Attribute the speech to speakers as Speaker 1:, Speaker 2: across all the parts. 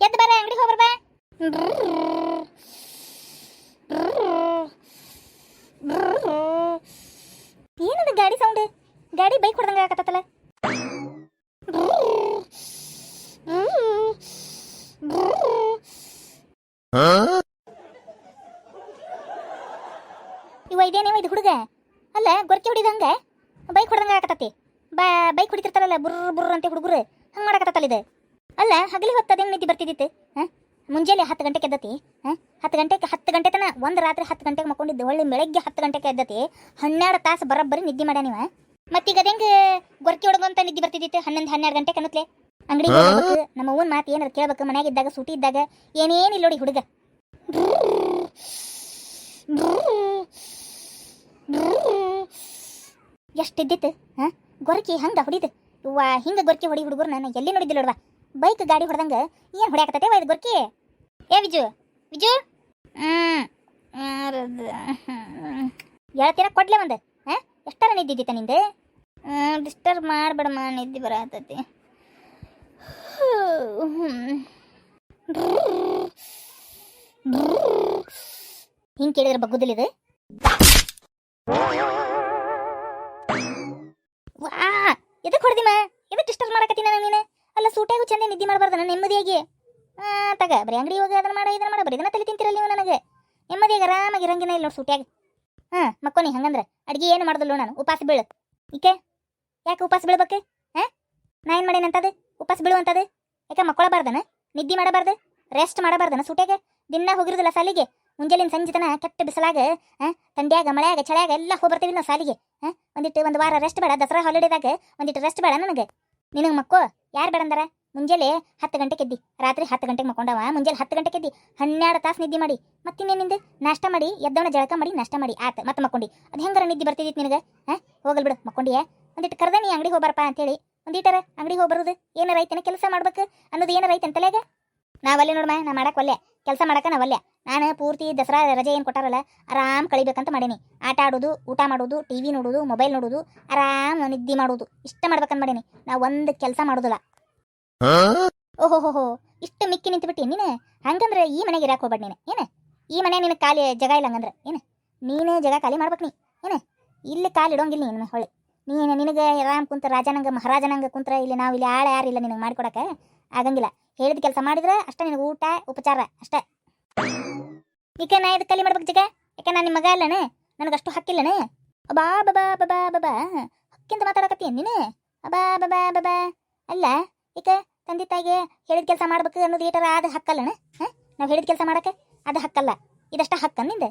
Speaker 1: ಎದ್ದು ಅಂಗಡಿ ಅಂಗಡಿಗೆ ಹೋಗ್ಬರ್ಬ ಏನದು ಗಾಡಿ ಸೌಂಡ್ ಗಾಡಿ ಬೈಕ್ ಹೊಡೆದಂಗೆ ಆಗತ್ತಲ್ಲ ಇವ ಇದೇನೇವ ಇದು ಹುಡುಗ ಅಲ್ಲ ಗೊರಕೆ ಹೊಡಿದಂಗ ಬೈಕ್ ಹೊಡೆದಂಗ ಆಗತ್ತತಿ ಬೈಕ್ ಹೊಡಿತಿರ್ತಾರಲ್ಲ ಬುರ್ರ ಬುರ್ರ ಅಂತ ಹುಡುಗರು ಹಂಗೆ ಮಾಡಕತ್ತಲ್ಲ ಇದು ಅಲ್ಲ, ಹಗಲಿ ಹೊತ್ತು ಅದೇನು ನಿದ್ದೆ ಬರ್ತಿದ್ದಿತ್ತು? ಹಾಂ? ಮುಂಜಾನೆ ಹತ್ತು ಗಂಟೆಗೆ ಎದ್ದತಿ? ಹಾಂ? ಹತ್ತು ಗಂಟೆಗೆ ಹತ್ತು ಗಂಟೆ ತನ ಒಂದು ರಾತ್ರಿ ಹತ್ತು ಗಂಟೆಗೆ ಮಕ್ಕೊಂಡಿದ್ದು. ಹೊಳ್ಳಿ ಬೆಳಗ್ಗೆ ಹತ್ತು ಗಂಟೆಗೆ ಎದ್ದತಿ. ಹನ್ನೆರಡು ತಾಸು ಬರೋಬ್ಬರಿ ನಿದ್ದೆ ಮಾಡ್ಯಾನ ನೀವ? ಮತ್ತೀಗ ಅದೇಂಗೆ ಗೊರ್ಕಿ ಹೊಡ್ಕೊಂತ ನಿದ್ದೆ ಬರ್ತಿದ್ದಿತ್ತು? ಹನ್ನೊಂದು, ಹನ್ನೆರಡು ಗಂಟೆ ಕನ್ನತ್ಲೆ ಅಂಗಡಿ ನಮ್ಮ ಅವ್ವನ ಮಾತು ಏನಾರು ಕೇಳ್ಬೇಕು? ಮನ್ಯಾಗ ಇದ್ದಾಗ ಸೂಟಿ ಇದ್ದಾಗ ಏನೇನಿಲ್ಲ ನೋಡಿ ಹುಡುಗ? ಎಷ್ಟಿದ್ದಿತ್ತು ಹಾಂ? ಗೊರಕಿ ಹಂಗ ಹೊಡಿದು? ವಾ, ಹಿಂಗ ಗೊರಕಿ ಹೊಡಿ ಹುಡುಗರು ನಾನು. ಎಲ್ಲಿ ನೋಡಿದ್ದಿಲ್ಲ ನೋಡ್ವಾ? ಬೈಕ್ ಗಾಡಿ ಹೊಡೆದಂಗ ಏನು ಹೊಡ್ಯಾಕತ್ತತೆ ಇದು ಗೊರ್ಕಿ? ಏ ವಿಜು ವಿಜು? ಹೇಳ್ತೀರ ಕೊಡ್ಲೆ ಒಂದು. ಹಾಂ ಎಷ್ಟರ ನಿದ್ದಿದ್ದಿತ್ತ ನಿಂದೆ? ಡಿಸ್ಟರ್ಬ್ ಮಾಡಬೇಡಮ್ಮ ನಿದ್ದೆ ಬರತೈತಿ. ಹಿಂಗೆ ಕೇಳಿದ್ರೆ ಬಗ್ಗುದಿಲ್ಲ ಇದು? ಸೂಟ್ಯಾಗೂ ಚಂದ ನಿದ್ದೆ ಮಾಡಬಾರ್ದನ ನೆಮ್ಮದಿಯಾಗಿ. ತಗ, ಬರೀ ಅಂಗಡಿ ಹೋಗಿ ಅದನ್ನ ಮಾಡ, ಇದನ್ನ ಮಾಡ, ಬರೀ ಇದನ್ನ ತಲೆ ತಿಂತಿರಲ್ಲ ನೀವು ನನಗೆ. ನೆಮ್ಮದಿಯಾಗಿ ಆರಾಮಾಗಿ ಇರಂಗಿನ ಇಲ್ಲ ನೋಡಿ ಸೂಟ್ಯಾಗ. ಹಾಂ ಮಕ್ಕೋನಿ ಹಂಗಂದ್ರೆ. ಅಡುಗೆ ಏನು ಮಾಡ್ದಲ್ಲ ನಾನು? ಉಪಾಸ ಬೀಳು. ಈಕೆ? ಯಾಕೆ ಉಪಾಸ ಬೀಳ್ಬೇಕು? ಹಾಂ? ನಾ ಏನು ಮಾಡೇನಂತದು ಉಪವಾಸ ಬೀಳುವಂಥದ್ದು ಯಾಕೆ ಮಕ್ಕೊಳಬಾರ್ದನ ನಿದ್ದೆ ಮಾಡಬಾರ್ದು? ರೆಸ್ಟ್ ಮಾಡಬಾರ್ದನ ಸೂಟ್ಯಾಗ? ದಿನ ಹೋಗಿರೋದಿಲ್ಲ ಸಾಲಿಗೆ? ಮುಂಜಾನೆ ಸಂಜೆ ತನ ಕೆಟ್ಟ ಬಿಸಿಲಾಗ ತಂಡ್ಯಾಗ, ಮಳೆಯಾಗ, ಚಳಿಯಾಗ ಎಲ್ಲ ಹೋಗ್ಬರ್ತೀವಿ ನಾವು ಸಾಲಿಗೆ. ಹಾಂ ಒಂದಿಟ್ಟು ಒಂದು ವಾರ ರೆಸ್ಟ್ ಬೇಡ, ದಸರಾ ಹಾಲಿಡೇದಾಗ ಒಂದಿಟ್ಟು ರೆಸ್ಟ್ ಬೇಡ ನನಗೆ. ನಿನಗೆ ಮಕ್ಕೋ, ಯಾರು ಬೇಡ ಅಂದಾರ ಮುಂಜಾನೆ ಹತ್ತು ಗಂಟೆಗೆ ಎದ್ದಿ ರಾತ್ರಿ ಹತ್ತು ಗಂಟೆಗೆ ಮಕ್ಕೊಂಡವ, ಮುಂಜಾನೆ ಹತ್ತು ಗಂಟೆಗೆ ಎದ್ದಿ ಹನ್ನೆರಡು ತಾಸು ನಿದ್ದೆ ಮಾಡಿ ಮತ್ತೆ ಮತ್ತಿನ್ನೇನಿಂದ ನಾಷ್ಟ ಮಾಡಿ, ಎದ್ದವನ ಜಳಕ ಮಾಡಿ, ನಾಷ್ಟ ಮಾಡಿ, ಆತ, ಮತ್ತೆ ಮಕ್ಕೊಂಡಿ. ಅದು ಹೆಂಗಾರ ನಿದ್ದೆ ಬರ್ತಿದ್ದಿತ್ತು ನಿನಗೆ? ಹಾಂ? ಹೋಗಲ್ ಬಿಡು ಮಕ್ಕೊಂಡಿಯಾ ಒಂದಿಟ್ಟು ಕರೆದ ನೀ ಅಂಗಡಿಗೆ ಹೋಗ್ಬಾರಪ್ಪ ಅಂತೇಳಿ. ಒಂದಿಟ್ಟರ ಅಂಗಡಿಗೆ ಹೋಗಿ ಬರೋದು ಏನಾರ ಐತನ ಕೆಲಸ ಮಾಡ್ಬೇಕು? ಅನ್ನೋದು ಏನಾರ ಐತೆ ಅಂತಲೇಗ ನಾವಲ್ಲೇ ನೋಡಮ್ಮ ನಾ ಮಾಡಕ್ಕೆ ಒಲ್ಲೆ. ಕೆಲಸ ಮಾಡಕ್ಕೆ ನಾವಲ್ಲೆ ನಾನು ಪೂರ್ತಿ ದಸರಾ ರಜೆ ಏನು ಕೊಟ್ಟಾರಲ್ಲ, ಆರಾಮ್ ಕಳಿಬೇಕಂತ ಮಾಡೀನಿ. ಆಟ ಆಡೋದು, ಊಟ ಮಾಡೋದು ಟಿ ವಿ ನೋಡೋದು, ಮೊಬೈಲ್ ನೋಡೋದು, ಆರಾಮ್ ನಿದ್ದೆ ಮಾಡೋದು. ಇಷ್ಟ ಮಾಡ್ಬೇಕಂತ ಮಾಡೀನಿ. ನಾ ಒಂದು ಕೆಲಸ ಮಾಡೋದಿಲ್ಲ. ಓಹೋ ಇಷ್ಟು ಮಿಕ್ಕಿ ನಿಂತ್ಬಿಟ್ಟಿ, ನೀನು? ಹಂಗಂದ್ರೆ ಈ ಮನೆಗೆ ಇರಾಕ್ ಹೋಗ್ಬೇಡ ನೀನು, ಏನ? ಈ ಮನೆ ನಿನಗೆ ಖಾಲಿ ಜಗ ಇಲ್ಲ ಹಂಗಂದ್ರೆ, ಏನು? ನೀನೇ ಜಾಗ ಖಾಲಿ ಮಾಡ್ಬೇಕು ನೀ, ಏನ? ಇಲ್ಲಿ ಕಾಲು ಇಡೋಂಗಿಲ್ಲ ನೀನು ಹೊಳೆ ನೀನು ನಿನಗೆ ಆರಾಮ್ ಕುಂತ ರಾಜನಂಗ, ಮಹಾರಾಜನಂಗ ಕುಂತ್ರ ಇಲ್ಲಿ ನಾವು ಇಲ್ಲಿ ಆಳ ಯಾರಿಲ್ಲ ನಿನಗೆ ಮಾಡ್ಕೊಡಕ್ಕೆ? ಆಗಂಗಿಲ್ಲ. ಹೇಳಿದ ಕೆಲಸ ಮಾಡಿದ್ರೆ ಅಷ್ಟೇ ನಿನಗೆ ಊಟ, ಉಪಚಾರ, ಅಷ್ಟೇ. ಈಗ ನಾ ಇದು ಕಲಿ ಮಾಡ್ಬೇಕು ಜಗ? ಯಾಕೆ ನಾನು ನಿಮ್ಮ ಮಗ ಅಷ್ಟು ನನಗಷ್ಟು ಹಕ್ಕಿಲ್ಲನ ಅಬಾ, ಬಬಾ ಬಬಾ ಬಬಾ ಹಕ್ಕಿಂತ ಮಾತಾಡಕತ್ತೀನಿ ನೀನು? ಅಬಾ, ಬಬಾ ಬಬಾ. ಅಲ್ಲ ಈಗ ತಂದೆ ತಾಯಿಗೆ ಹೇಳಿದ ಕೆಲಸ ಮಾಡ್ಬೇಕು ಅನ್ನೋದು ಏಟರ ಅದು ಹಕ್ಕಲ್ಲನ? ಹಾಂ? ನಾವು ಹೇಳಿದ ಕೆಲಸ ಮಾಡಕ್ಕೆ ಅದು ಹಕ್ಕಲ್ಲ. ಇದಷ್ಟ ಹಕ್ಕ ನಿಂದ?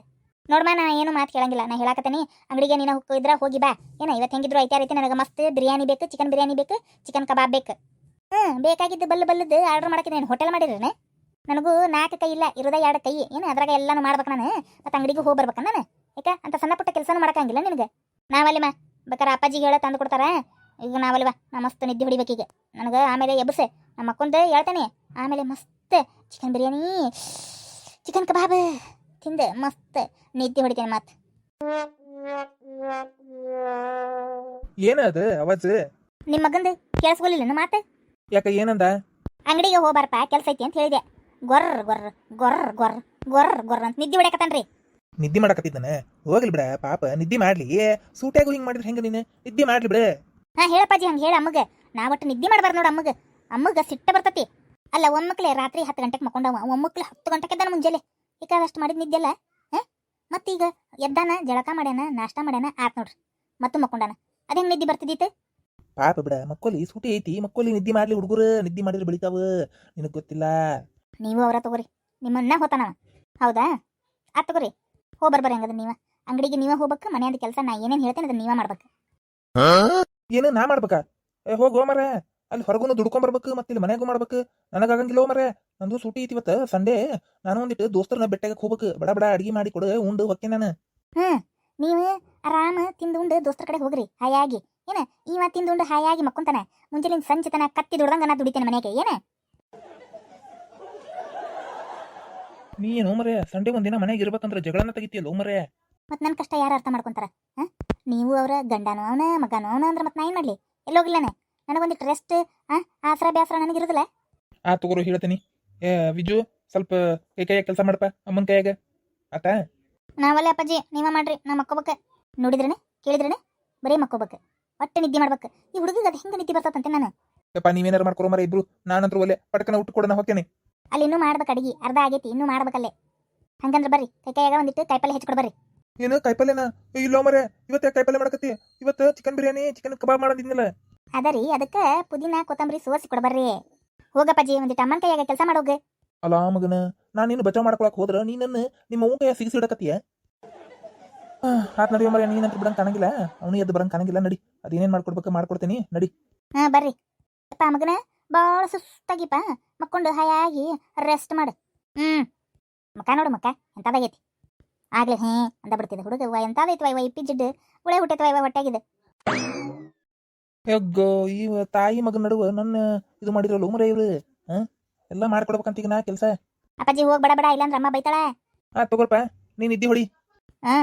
Speaker 1: ನೋಡ್ಮ ನಾ ಏನು ಮಾತು ಕೇಳಂಗಿಲ್ಲ. ನಾ ಹೇಳಕತ್ತೀನಿ, ಅಂಗಡಿಗೆ ನೀನು ಹೋಗಿದ್ರ ಹೋಗಿ ಬಾ. ಏನ ಇವತ್ತು ಹೆಂಗಿದ್ರು ಐತೆ ರೀತಿ ನನಗೆ ಮಸ್ತ್ ಬಿರಿಯಾನಿ ಬೇಕು ಚಿಕನ್ ಬಿರಿಯಾನಿ ಬೇಕು ಚಿಕನ್ ಕಬಾಬ್ ಬೇಕು. ಹ್ಞೂ ಬೇಕಾಗಿದ್ದು ಬಲ್ಲ ಬಲ್ಲದ್ದು ಆರ್ಡರ್ ಮಾಡಕ್ಕೆ ನಾನು ಹೋಟೆಲ್ ಮಾಡಿರೇನೆ ನನಗೂ ನಾಲ್ಕು ಕೈ ಇಲ್ಲ, ಇರೋದ ಎರಡು ಕೈ. ಏನು, ಅದ್ರಾಗ ಎಲ್ಲನೂ ಮಾಡ್ಬೇಕು ನಾನು. ಮತ್ತೆ ಅಂಗಡಿಗೆ ಹೋಗಿ ಬರ್ಬೇಕು ನಾನು. ಯಾಕೆ ಅಂತ ಸಣ್ಣ ಪುಟ್ಟ ಕೆಲಸನೂ ಮಾಡಕ್ಕಂಗಿಲ್ಲ ನಿನಗೆ? ನಾವಲ್ಲಿ ಮಾ, ಬೇಕಾರೆ ಅಪ್ಪಾಜಿಗೆ ಹೇಳೋ ತಂದು ಕೊಡ್ತಾರ. ಈಗ ನಾವಲ್ವಾ ನಾ ಮಸ್ತ್ ನಿದ್ದೆ ಹೊಡಿಬೇಕೀಗ ನನಗೆ ಆಮೇಲೆ ಎಬ್ಬಸೆ ನಮ್ಮ ಅಕ್ಕೊಂದು ಹೇಳ್ತಾನೆ ಆಮೇಲೆ ಮಸ್ತ್ ಚಿಕನ್ ಬಿರಿಯಾನಿ ಚಿಕನ್ ಕಬಾಬ್ ತಿಂದೆ ಮಸ್ತ್ ನಿದ್ದೆ ಹೊಡಿತೇನೆ ಮತ್ತೆ
Speaker 2: ಏನದು ಅವಾಜ್
Speaker 1: ನಿಮ್ಮ ಮಗಂದು ಕೇಳಿಸ್ಕೊಲಿಲ್ಲ ಮಾತು?
Speaker 2: ಯಾಕ ಏನಂದ?
Speaker 1: ಅಂಗಡಿಗೆ ಹೋಗ್ಬಾರಪ್ಪ ಕೆಲಸ ಐತಿ ಅಂತ ಹೇಳಿದೆ. ಗೊರ್ರ ಗೊರ್ರ ಗೊರ್ರ ಗೊರ್ರ ಗೊರ್ರ ಗೊರ್ರ ಅಂತ ನಿದ್ದೆ ಹೊಡ್ಯಾಕತ್ತಾನ್ರಿ
Speaker 2: ನಿದ್ದೆ ಮಾಡಕತ್ತಿದ್ದಾನೆ? ಹೋಗ್ಲಿ ಬಿಡ ಪಾಪ ನಿದ್ದೆ ಮಾಡ್ಲಿ. ಸೂಟ್ಯಾಗು ಹಿಂಗ್ ಮಾಡಿದ್ರೆ ಹೆಂಗ ನೀನು? ನಿದ್ದೆ ಮಾಡ್ಲಿ ಬಿಡ.
Speaker 1: ಹಾ ಹೇಳಪ್ಪಾಜಿ ಹಂಗೆ ಹೇಳ ಅಮ್ಮಗ. ನಾ ಒಟ್ಟು ನಿದ್ದೆ ಮಾಡಬಾರ್ದು ನೋಡು ಅಮ್ಮಗ. ಅಮ್ಮಗ ಸಿಟ್ಟ ಬರ್ತತಿ. ಅಲ್ಲ ಒಮ್ಮಕ್ಲೆ ರಾತ್ರಿ ಹತ್ತು ಗಂಟೆಗೆ ಮಕ್ಕೊಂಡವ. ಒಮ್ಮಕ್ಲೆ ಹತ್ತು ಗಂಟೆಗೆ ಎದ್ದಾನ ಮುಂಜಾನೆ. ಈಗ ಅಷ್ಟು ಮಾಡಿದ ನಿದ್ದೆಲ್ಲ ಮತ್ತೆ ಮತ್ತೀಗ ಎದ್ದಾನ ಜಳಕ ಮಾಡ್ಯಾನ ನಾಷ್ಟ ಮಾಡ್ಯಾನ ಆತ್ ನೋಡ್ರಿ. ಮತ್ತು ಮಕ್ಕೊಂಡಾನ. ಅದ ಹೆಂಗೆ ನಿದ್ದೆ ಬರ್ತಿದ್ದಿತ್ತು
Speaker 2: ಪಾಪ ಬಿಡ ಮಕ್ಕೋಲಿ ಸೂಟಿ ಐತಿ. ಮಕ್ಕೋಲಿ ನಿದ್ದೆ ಮಾಡ್ಲಿ ಹುಡುಗರು ನಿದ್ದೆ ಮಾಡಿದ್ರೆ ಬೆಳಿತಾವ. ನಿನಗ್ ಗೊತ್ತಿಲ್ಲ.
Speaker 1: ನೀವು ಅವರ ತಗೋರಿ. ನಿಮ್ಮನ್ನ ಹೋತಾನವ ಹೌದಾ? ಆ ತಗೋರಿ. ಹೋಗಿ ಬರ್ಬರಿ ಹಂಗದ ನೀವ. ಅಂಗಡಿಗೆ ನೀವೇ ಹೋಗ್ಬೇಕು ಮನೆಯದ ಕೆಲಸ ನಾ ಏನೇನು ಹೇಳ್ತೇನೆ ಅದನ್ನ ನೀವ ಮಾಡ್ಬೇಕು.
Speaker 2: ಏನು ನಾ ಮಾಡ್ಬೇಕಾ? ಏ ಹೋಗೋ ಮರ ಅಲ್ಲಿ ಹೊರಗೂ ದುಡ್ಕೊಂಡ್ ಬರ್ಬೇಕು ಮತ್ತೆ ಇಲ್ಲಿ ಮನೆಗೂ ಮಾಡ್ಬೇಕು. ನನಗಾಗಂಗಿಲ್ಲ ಮರ ನಂದು ಸೂಟಿ ಐತಿ ಇವತ್ತು ಸಂಡೇ. ನಾನು ಒಂದಿಟ್ಟು ದೋಸ್ತರನ್ನ ಬೆಟ್ಟಾಗಕ್ಕೆ ಹೋಗ್ಬೇಕು ಬಡ ಬಡ ಅಡಿಗೆ ಮಾಡಿ ಕೊಡು ಉಂಡು ಹೊಕ್ಕೆ ನಾನು.
Speaker 1: ಹ್ಮ್ ನೀವು ಆರಾಮ ತಿಂದುಂಡು ದೋಸ್ತರ ಕಡೆ ಹೋಗ್ರಿ ಹಾಯಾಗಿ. ಏನ ಈವ ತಿಂದು ಉಂಡು ಹಾಯಾಗಿ ಮಕ್ಕೊಂತಾನೆ. ಮುಂಚೆ ನಿನ್ ತನ ಕತ್ತಿ ದುಡ್ದಂಗ ನಾ ದುಡಿತೇನೆ ಮನೆಗೆ ಏನ?
Speaker 2: ನೀನು ಮರೆ ಸಂಡೇ ಒಂದಿನ ಮನೆಗೆ ಇರ್ಬೇಕಂದ್ರೆ ಜಗಳನ್ನ ತೆಗಿತೀಯಲ್ಲ ಮರೆ
Speaker 1: ಮತ್ ನನ್ನ ಕಷ್ಟ ಯಾರು ಅರ್ಥ ಮಾಡ್ಕೊಂತಾರ? ಹ? ನೀವು ಅವರ ಗಂಡನೋ ಅವನ ಮಗನೋ ಅವನ ಅಂದ್ರೆ ಮತ್ತೆ ನಾ ಏನ್ ಮಾಡ್ಲಿ? ಎಲ್ಲೋಗಿಲ್ಲನೆ ನನಗೊಂದಿಟ್ಟು ರೆಸ್ಟ್ ಆಸರ ಬ್ಯಾಸರ ನನಗಿರೋದಿಲ್ಲ?
Speaker 2: ಆ ತಗೋರು ಹೇಳ್ತೀನಿ. ಏ ವಿಜು ಸ್ವಲ್ಪ ಕೈ ಕೈಯಾಗ ಕೆಲಸ ಮಾಡಪ್ಪ ಅಮ್ಮನ ಕೈಯಾಗ. ಆತಾ?
Speaker 1: ನಾವಲ್ಲೇ ಅಪ್ಪಾಜಿ ನೀವ ಮಾಡ್ರಿ ನಾ ಮಕ್ಕೋಬೇಕ. ನೋಡಿದ್ರೇನೆ? ಕೇಳಿದ್ರೇನೆ? ಬರೀ ಮಕ್ಕೋಬೇಕು. ಒಟ್ಟೆ ನಿದ್ದೆ ಮಾಡ್ಬೇಕು. ಈ ಹುಡುಗಿಗೆ ಅದು ಹೆಂಗೆ ನಿದ್ದೆ ಬರ್ತದಂತೆ ನಾನು?
Speaker 2: ಯಪ್ಪ ನೀವೇನಾರು ಮಾಡ್ಕೊರೋ ಮರ ಇಬ್ರು ನಾನಂತ್ರ ಒಲೆ ಪಟಕನ ಊಟ ಕೊಡೋಣ ಹೋಗ್ತೇನೆ.
Speaker 1: ಅಲ್ಲಿ ಇನ್ನೂ ಮಾಡ್ಬೇಕು ಅಡಿಗೆ. ಅರ್ಧ ಆಗೈತಿ ಇನ್ನೂ ಮಾಡ್ಬೇಕಲ್ಲೇ. ಹಂಗಂದ್ರೆ ಬರ್ರಿ ಕೈ ಕೈಯಾಗ ಒಂದಿಟ್ಟು ಕಾಯಿಪಲ್ಲೆ ಹೆಚ್ಚಿಕೊಡ್ ಬರ್ರಿ.
Speaker 2: ಏನು ಕಾಯಿಪಲ್ಲೆನ? ಇಲ್ಲೋ ಮರೆ ಇವತ್ತು ಕಾಯಿಪಲ್ಲೆ ಮಾಡಕತ್ತಿ? ಇವತ್ತು ಚಿಕನ್ ಬಿರಿಯಾನಿ ಚಿಕನ್ ಕಬಾಬ್ ಮಾಡೋದಿದ್ನಲ್ಲ.
Speaker 1: ಅದರಿ ಅದಕ್ಕೆ ಪುದೀನ ಕೊತ್ತಂಬರಿ ಸೋಸಿ ಕೊಡಬರ್ರಿ ಹೋಗಪ್ಪಾಜಿ ಒಂದಿಟ್ಟು ಅಮ್ಮನ ಕೈಯಾಗ ಕೆಲಸ ಮಾಡೋಗ.
Speaker 2: ಅಲ್ಲ ಮಗನ ನಾನು ನಿನ್ನ ಬಚಾವ್ ಮಾಡ್ಕೊಳಕ್ ಹೋದ್ರ ನೀ ನನ್ನ ನಿಮ್ಮ ಅವ್ನ ಕೈಯ ಸಿಗಿಸಿಡಕತ್ತೀಯ ಆತ್ ನಡಿಯೋ ಮರೆ ನೀನಂತ ಬಿಡಂಗ್ ಕಾಣಂಗಿಲ್ಲ. ಅವನು ಎದ್ದು ಬರಂಗ್ ಕಾಣಂಗಿಲ್ಲ ನಡಿ. ಅದೇನೇನು ಮಾಡ್ಕೊಡ್ಬೇಕು ಮಾಡ್ಕೊಡ್ತೀನಿ ನಡಿ.
Speaker 1: ಹಾ ಬರ್ರಿ. ಅಪ್ಪ ಮಗನ ಭಾಳ ಸುಸ್ತಾಗಿಪ್ಪ. ಮಕ್ಕೊಂಡು ಹಾಯಾಗಿ ರೆಸ್ಟ್ ಮಾಡು. ಹ್ಮ್. ಮಕ್ಕ ನೋಡು ಮಕ್ಕ ಎಂತದಾಗೈತಿ? ಆಗ್ಲೇ ಹೇ ಅಂತ ಬಿಡ್ತಿದ್ದೆ ಹುಡುಗ. ವ ಎಂತದೈತಿ ವೈ ಇಪ್ಪಿ ಜಿಡ್ಡು ಉಳೆ ಹುಟ್ಟೈತಿ ವೈ ಹೊಟ್ಟಾಗಿದೆ
Speaker 2: ಯಗ್ಗೋ ಈ ತಾಯಿ ಮಗನ ನಡುವ ನನ್ನ ಇದು ಮಾಡಿದ್ರಲ್ಲ ಮರ ಇವ್ರು? ಹಾ? ಎಲ್ಲ ಮಾಡ್ಕೊಡ್ಬೇಕಂತ ಈಗ ನಾ ಕೆಲಸ.
Speaker 1: ಅಪ್ಪಾಜಿ ಹೋಗ್ ಬಡ ಬಡ ಇಲ್ಲಾಂದ್ರ ಅಮ್ಮ ಬೈತಾಳ?
Speaker 2: ಆ ತಗೋರ್ಪ ನೀನ್ ಇದ್ದಿ ಹೊಡಿ.
Speaker 1: ಹಾ.